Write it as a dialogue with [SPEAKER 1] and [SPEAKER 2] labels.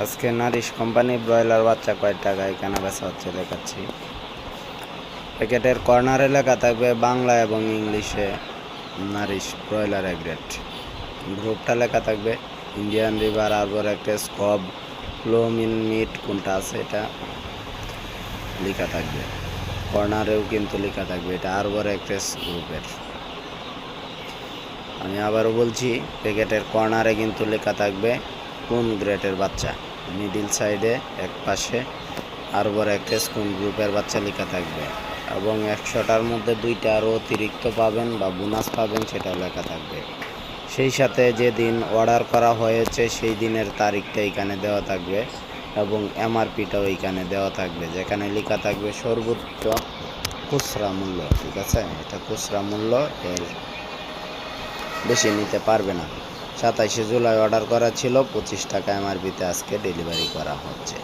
[SPEAKER 1] আজকে Nourish company broiler বাচ্চা কয়েক টাকা? এখানে বেচা হচ্ছে, দেখাচ্ছি। প্যাকেটের কর্নারে লেখা থাকবে বাংলা এবং ইংলিশে। নারিশ ব্রয়লার গ্রেড গ্রুপটা লেখা থাকবে ইন্ডিয়ান রিভার আরবর একটা স্কব লোমিন মিট কোনটা আছে এটা? লেখা থাকবে। কর্নারেও কিন্তু লেখা থাকবে, এটা আরবর এক্সপ্রেস গ্রুপের আমি আবারও বলছি প্যাকেটের কর্নারে কিন্তু লেখা থাকবে কোন গ্রেডের বাচ্চা? মিডিল সাইডে, এক পাশে, আরবর এক্সপ্রেস কোন গ্রুপের বাচ্চা লেখা থাকবে। এবং একশোটার মধ্যে দুইটা আরও অতিরিক্ত পাবেন বা বোনাস পাবেন সেটা লেখা থাকবে। সেই সাথে যে দিন অর্ডার করা হয়েছে, সেই দিনের তারিখটা এখানে দেওয়া থাকবে এবং এমআরপিটাও এখানে দেওয়া থাকবে, যেখানে লেখা থাকবে সর্বোচ্চ খুচরা মূল্য, ঠিক আছে? এটা খুচরা মূল্য, এর বেশি নিতে পারবে না। সাতাইশে জুলাই অর্ডার করা ছিল পঁচিশ টাকা এমআরপিতে আজকে ডেলিভারি করা হচ্ছে।